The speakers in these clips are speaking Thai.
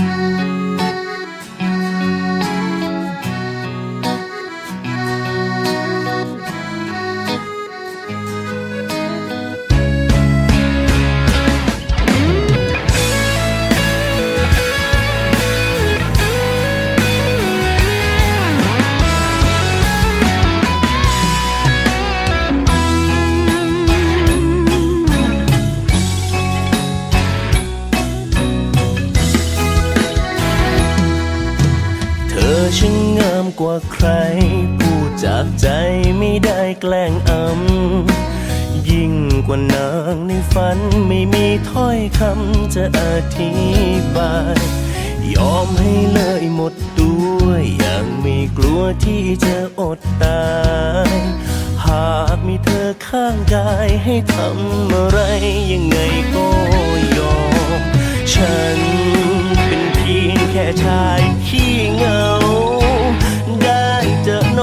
เกว่าใคร พูดจากใจไม่ได้แกล้งอำ ยิ่งกว่านางในฝันไม่มีถ้อยคำจะอธิบาย ยอมให้เลยหมดตัวอย่างไม่กลัวที่จะอดตาย หากมีเธอข้างกายให้ทำอะไร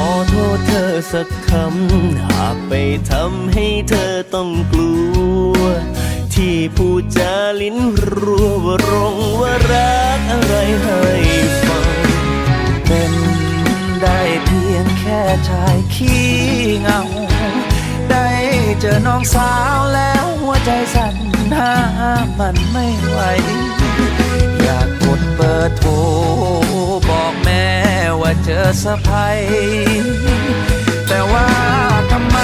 อโทษเธอสักคำ หากไปทำให้เธอต้องกลัว ที่พูดจาลิ้นรัวว่ารงว่ารักอะไรให้ฟัง เป็นได้เพียงแค่ชายขี้เงา ได้เจอน้องสาวแล้วหัวใจสั่นห้ามมันไม่ไหว อยากกดเบอร์โทร สะพายแต่ว่าทำไม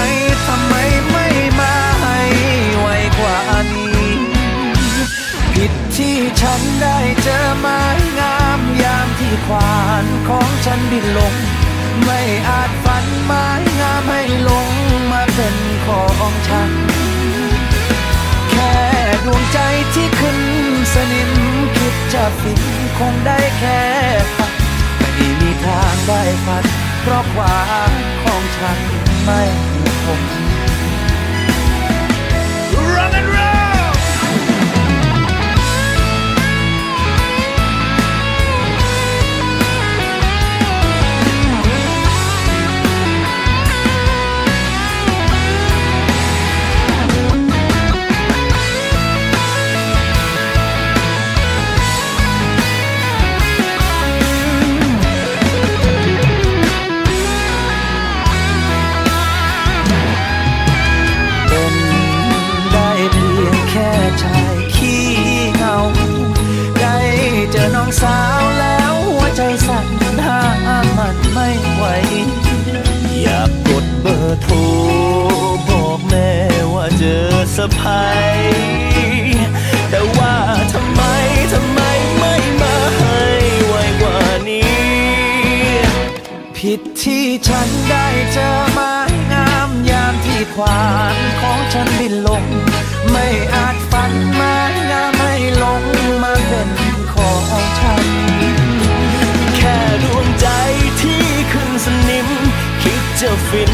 ทำไมไม่มาให้ไวกว่านี้ ผิดที่ฉันได้เจอไม้งามยามที่ควานของฉันบินลง ไม่อาจฝันไม้งามให้ลงมาเป็นของฉัน แค่ดวงใจที่ขึ้นสนิมคิดจะฟินคงได้แค่ ได้ฝันเพราะความของฉันไม่คง Rock and roll โทรบอกแม่ว่าเจอสะพายแต่ว่าทำไมทำไมไม่มาให้ไวกว่านี้ ผิดที่ฉันได้เจอไม้งามยามที่ควานของฉันบินลง ไม่อาจฝันไม้งามให้ลงมาเป็นของฉัน แค่ดวงใจที่ขึ้นสนิม คิดจะฟิน